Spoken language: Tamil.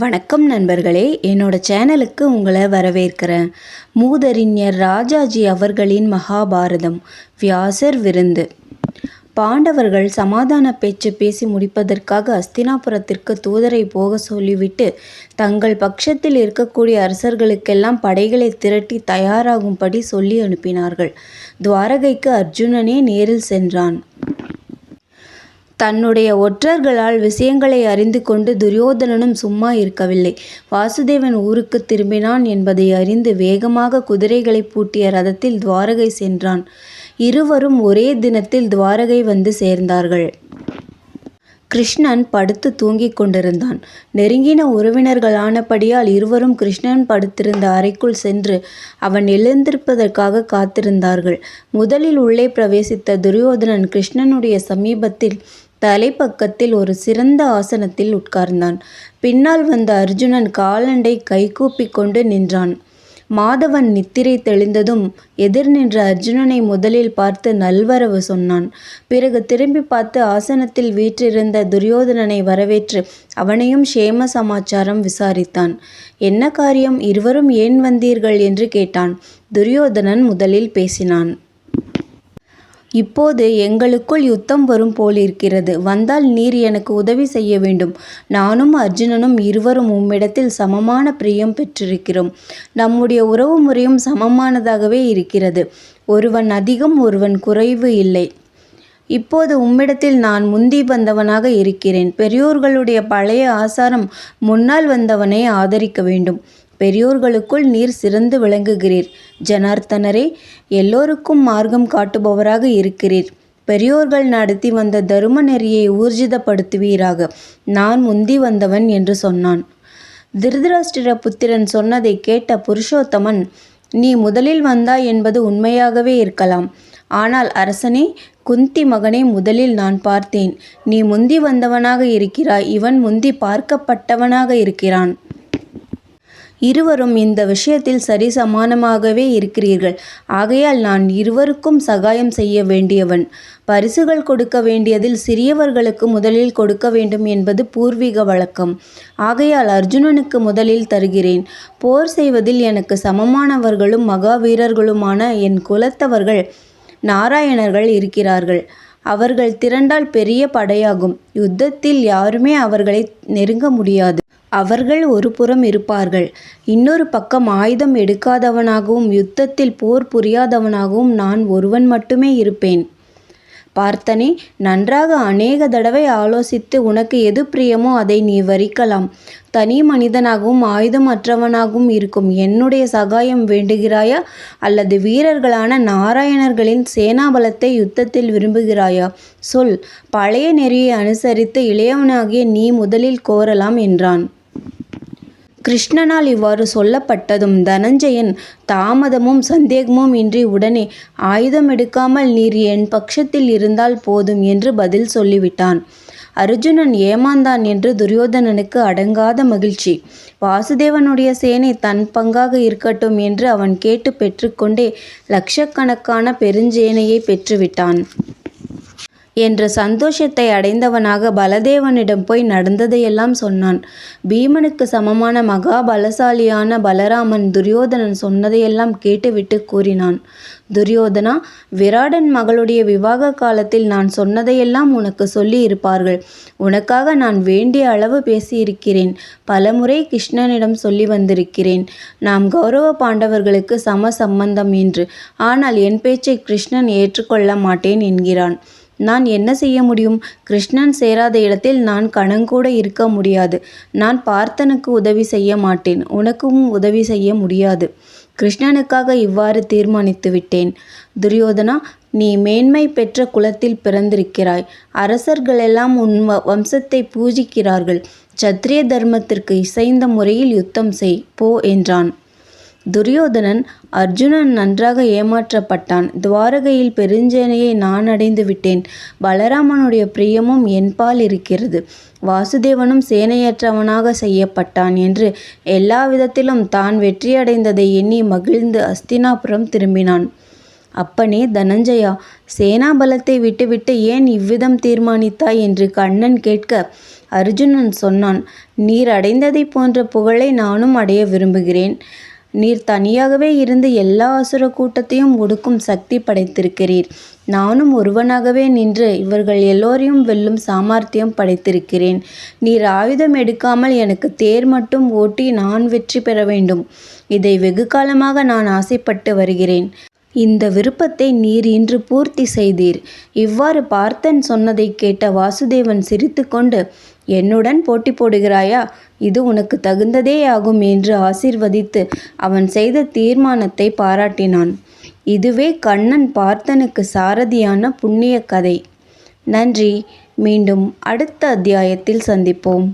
வணக்கம் நண்பர்களே. என்னோட சேனலுக்கு உங்களை வரவேற்கிறேன். மூதறிஞர் ராஜாஜி அவர்களின் மகாபாரதம் வியாசர் விருந்து. பாண்டவர்கள் சமாதான பேச்சு பேசி முடிப்பதற்காக அஸ்தினாபுரத்திற்கு தூதரை போக சொல்லிவிட்டு தங்கள் பட்சத்தில் இருக்கக்கூடிய அரசர்களுக்கெல்லாம் படைகளை திரட்டி தயாராகும்படி சொல்லி அனுப்பினார்கள். துவாரகைக்கு அர்ஜுனனே நேரில் சென்றான். தன்னுடைய ஒற்றர்களால் விஷயங்களை அறிந்து கொண்டு துரியோதனனும் சும்மா இருக்கவில்லை. வாசுதேவன் ஊருக்கு திரும்பினான் என்பதை அறிந்து வேகமாக குதிரைகளை பூட்டிய ரதத்தில் துவாரகை சென்றான். இருவரும் ஒரே தினத்தில் துவாரகை வந்து சேர்ந்தார்கள். கிருஷ்ணன் படுத்து தூங்கிக் கொண்டிருந்தான். நெருங்கின உறவினர்களானபடியால் இருவரும் கிருஷ்ணன் படுத்திருந்த அறைக்குள் சென்று அவன் எழுந்திருப்பதற்காக காத்திருந்தார்கள். முதலில் உள்ளே பிரவேசித்த துரியோதனன் கிருஷ்ணனுடைய சமீபத்தில் தலைப்பக்கத்தில் ஒரு சிறந்த ஆசனத்தில் உட்கார்ந்தான். பின்னால் வந்த அர்ஜுனன் காலண்டை கைகூப்பி கொண்டு நின்றான். மாதவன் நித்திரை தெளிந்ததும் எதிர் நின்ற அர்ஜுனனை முதலில் பார்த்து நல்வரவு சொன்னான். பிறகு திரும்பி பார்த்து ஆசனத்தில் வீற்றிருந்த துரியோதனனை வரவேற்று அவனையும் க்ஷேம சமாச்சாரம் விசாரித்தான். என்ன காரியம் இருவரும் ஏன் வந்தீர்கள் என்று கேட்டான். துரியோதனன் முதலில் பேசினான். இப்போது எங்களுக்குள் யுத்தம் வரும் போலிருக்கிறது. வந்தால் நீர் எனக்கு உதவி செய்ய வேண்டும். நானும் அர்ஜுனனும் இருவரும் உம்மிடத்தில் சமமான பிரியம் பெற்றிருக்கிறோம். நம்முடைய உறவு முறையும் சமமானதாகவே இருக்கிறது. ஒருவன் அதிகம் ஒருவன் குறைவு இல்லை. இப்போது உம்மிடத்தில் நான் முந்தி வந்தவனாக இருக்கிறேன். பெரியோர்களுடைய பழைய ஆசாரம் முன்னால் வந்தவனை ஆதரிக்க வேண்டும். பெரியோர்களுக்குள் நீர் சிறந்து விளங்குகிறீர். ஜனார்த்தனரே எல்லோருக்கும் மார்க்கம் காட்டுபவராக இருக்கிறீர். பெரியோர்கள் நடத்தி வந்த தரும நெறியை ஊர்ஜிதப்படுத்துவீராக. நான் முந்தி வந்தவன் என்று சொன்னான். திருதராஷ்டிர புத்திரன் சொன்னதை கேட்ட புருஷோத்தமன் நீ முதலில் வந்தாய் என்பது உண்மையாகவே இருக்கலாம். ஆனால் அரசனே குந்தி மகனை முதலில் நான் பார்த்தேன். நீ முந்தி வந்தவனாக இருக்கிறாய். இவன் முந்தி பார்க்கப்பட்டவனாக இருக்கிறான். இருவரும் இந்த விஷயத்தில் சரிசமானமாகவே இருக்கிறீர்கள். ஆகையால் நான் இருவருக்கும் சகாயம் செய்ய வேண்டியவன். பரிசுகள் கொடுக்க வேண்டியதில் சிறியவர்களுக்கு முதலில் கொடுக்க வேண்டும் என்பது பூர்வீக வழக்கம். ஆகையால் அர்ஜுனனுக்கு முதலில் தருகிறேன். போர் செய்வதில் எனக்கு சமமானவர்களும் மகாவீரர்களுமான என் குலத்தவர்கள் நாராயணர்கள் இருக்கிறார்கள். அவர்கள் திரண்டால் பெரிய படையாகும். யுத்தத்தில் யாருமே அவர்களை நெருங்க முடியாது. அவர்கள் ஒரு புறம் இருப்பார்கள். இன்னொரு பக்கம் ஆயுதம் எடுக்காதவனாகவும் யுத்தத்தில் போர் புரியாதவனாகவும் நான் ஒருவன் மட்டுமே இருப்பேன். பார்த்தனே நன்றாக அநேக தடவை ஆலோசித்து உனக்கு எது பிரியமோ அதை நீ வரிக்கலாம். தனி மனிதனாகவும் ஆயுதம் அற்றவனாகவும் இருக்கும் என்னுடைய சகாயம் வேண்டுகிறாயா? அல்லது வீரர்களான நாராயணர்களின் சேனாபலத்தை யுத்தத்தில் விரும்புகிறாயா? சொல். பழைய நெறியை அனுசரித்து இளையவனாகிய நீ முதலில் கோரலாம் என்றான். கிருஷ்ணனால் இவ்வாறு சொல்லப்பட்டதும் தனஞ்சயன் தாமதமும் சந்தேகமும் இன்றி உடனே ஆயுதம் எடுக்காமல் நீர் என் பட்சத்தில் இருந்தால் போதும் என்று பதில் சொல்லிவிட்டான். அர்ஜுனன் ஏமாந்தான் என்று துரியோதனனுக்கு அடங்காத மகிழ்ச்சி. வாசுதேவனுடைய சேனை தன் பங்காக இருக்கட்டும் என்று அவன் கேட்டு பெற்றுக்கொண்டே லட்சக்கணக்கான பெருஞ்சேனையை பெற்றுவிட்டான். என்ற சந்தோஷத்தை அடைந்தவனாக பலதேவனிடம் போய் நடந்ததையெல்லாம் சொன்னான். பீமனுக்கு சமமான மகா பலசாலியான பலராமன் துரியோதனன் சொன்னதையெல்லாம் கேட்டுவிட்டு கூறினான். துரியோதனா விராடன் மகளுடைய விவாக காலத்தில் நான் சொன்னதையெல்லாம் உனக்கு சொல்லி இருப்பார்கள். உனக்காக நான் வேண்டிய அளவு பேசியிருக்கிறேன். பலமுறை கிருஷ்ணனிடம் சொல்லி வந்திருக்கிறேன். நாம் கௌரவ பாண்டவர்களுக்கு சம சம்பந்தம் என்று. ஆனால் என் பேச்சை கிருஷ்ணன் ஏற்றுக்கொள்ள மாட்டேன் என்கிறான். நான் என்ன செய்ய முடியும்? கிருஷ்ணன் சேராத இடத்தில் நான் கணங்கூட இருக்க முடியாது. நான் பார்த்தனுக்கு உதவி செய்ய மாட்டேன். உனக்கும் உதவி செய்ய முடியாது. கிருஷ்ணனுக்காக இவ்வாறு தீர்மானித்து விட்டேன். துரியோதனா நீ மேன்மை பெற்ற குலத்தில் பிறந்திருக்கிறாய். அரசர்களெல்லாம் உன் வம்சத்தை பூஜிக்கிறார்கள். சத்திரிய தர்மத்திற்கு இசைந்த முறையில் யுத்தம் செய். போ என்றான். துரியோதனன் அர்ஜுனன் நன்றாக ஏமாற்றப்பட்டான். துவாரகையில் பெருஞ்சேனையை நான் அடைந்து விட்டேன். பலராமனுடைய பிரியமும் என்பால் இருக்கிறது. வாசுதேவனும் சேனையற்றவனாக செய்யப்பட்டான் என்று எல்லா விதத்திலும் தான் வெற்றியடைந்ததை எண்ணி மகிழ்ந்து அஸ்தினாபுரம் திரும்பினான். அப்பனே தனஞ்சயா சேனாபலத்தை விட்டுவிட்டு ஏன் இவ்விதம் தீர்மானித்தாய் என்று கண்ணன் கேட்க அர்ஜுனன் சொன்னான் நீர் அடைந்ததைப் போன்ற புகழை நானும் அடைய விரும்புகிறேன் நீர் தனியாகவே இருந்து எல்லா அசுர கூட்டத்தையும் ஒடுக்கும் சக்தி படைத்திருக்கிறீர். நானும் ஒருவனாகவே நின்று இவர்கள் எல்லோரையும் வெல்லும் சாமர்த்தியம் படைத்திருக்கிறேன். நீர் ஆயுதம் எடுக்காமல் எனக்கு தேர் மட்டும் ஓட்டி நான் வெற்றி பெற வேண்டும். இதை வெகு காலமாக நான் ஆசைப்பட்டு வருகிறேன். இந்த விருப்பத்தை நீர் இன்று பூர்த்தி செய்தீர். இவ்வாறு பார்த்தன் சொன்னதைக் கேட்ட வாசுதேவன் சிரித்துக்கொண்டு என்னுடன் போட்டி போடுகிறாயா? இது உனக்கு தகுந்ததேயாகும் என்று ஆசீர்வதித்து அவன் செய்த தீர்மானத்தை பாராட்டினான். இதுவே கண்ணன் பார்த்தனுக்கு சாரதியான புண்ணிய கதை நன்றி. மீண்டும் அடுத்த அத்தியாயத்தில் சந்திப்போம்.